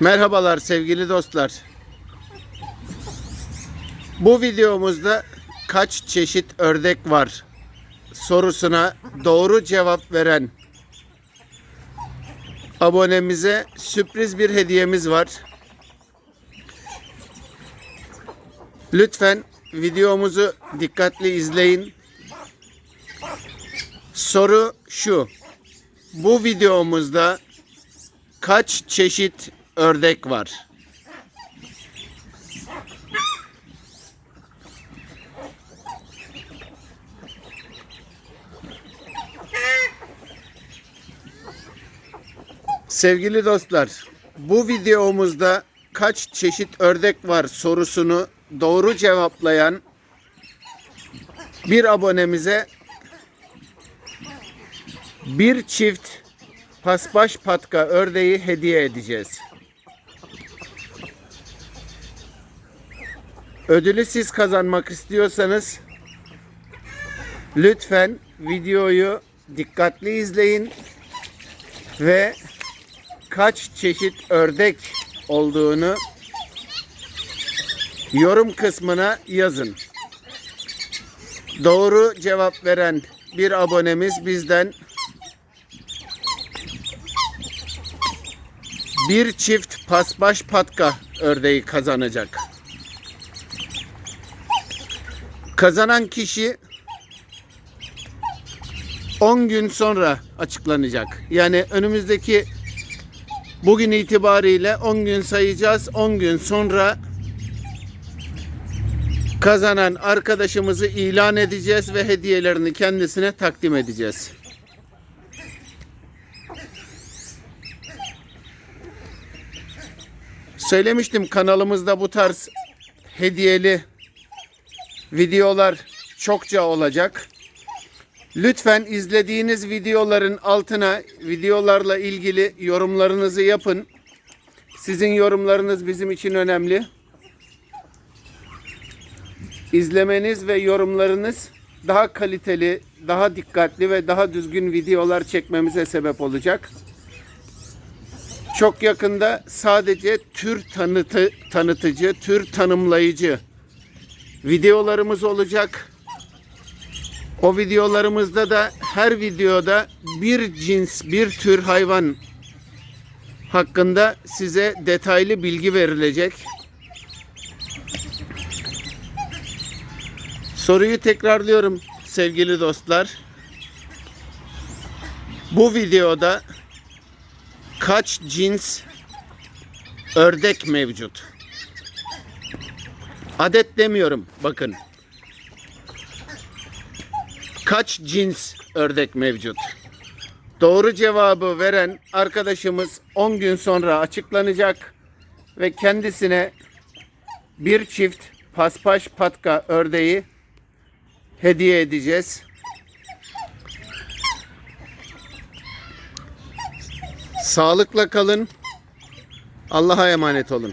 Merhabalar sevgili dostlar. Bu videomuzda kaç çeşit ördek var sorusuna doğru cevap veren abonemize sürpriz bir hediyemiz var. Lütfen videomuzu dikkatli izleyin. Soru şu. Bu videomuzda kaç çeşit ördek var? Sevgili dostlar, bu videomuzda kaç çeşit ördek var sorusunu doğru cevaplayan bir abonemize bir çift pasbaş patka ördeği hediye edeceğiz. Ödülü siz kazanmak istiyorsanız lütfen videoyu dikkatli izleyin ve kaç çeşit ördek olduğunu yorum kısmına yazın. Doğru cevap veren bir abonemiz bizden bir çift pasbaş patka ördeği kazanacak. Kazanan kişi 10 gün sonra açıklanacak. Yani önümüzdeki bugün itibariyle 10 gün sayacağız. 10 gün sonra kazanan arkadaşımızı ilan edeceğiz ve hediyelerini kendisine takdim edeceğiz. Söylemiştim kanalımızda bu tarz hediyeli videolar çokça olacak. Lütfen izlediğiniz videoların altına videolarla ilgili yorumlarınızı yapın. Sizin yorumlarınız bizim için önemli. İzlemeniz ve yorumlarınız daha kaliteli, daha dikkatli ve daha düzgün videolar çekmemize sebep olacak. Çok yakında sadece tür tanıtı, tanıtıcı, tür tanımlayıcı videolarımız olacak. O videolarımızda da her videoda bir cins, bir tür hayvan hakkında size detaylı bilgi verilecek. Soruyu tekrarlıyorum sevgili dostlar. Bu videoda kaç cins ördek mevcut? Adet demiyorum bakın. Kaç cins ördek mevcut? Doğru cevabı veren arkadaşımız 10 gün sonra açıklanacak ve kendisine bir çift paspaş patka ördeği hediye edeceğiz. Sağlıkla kalın. Allah'a emanet olun.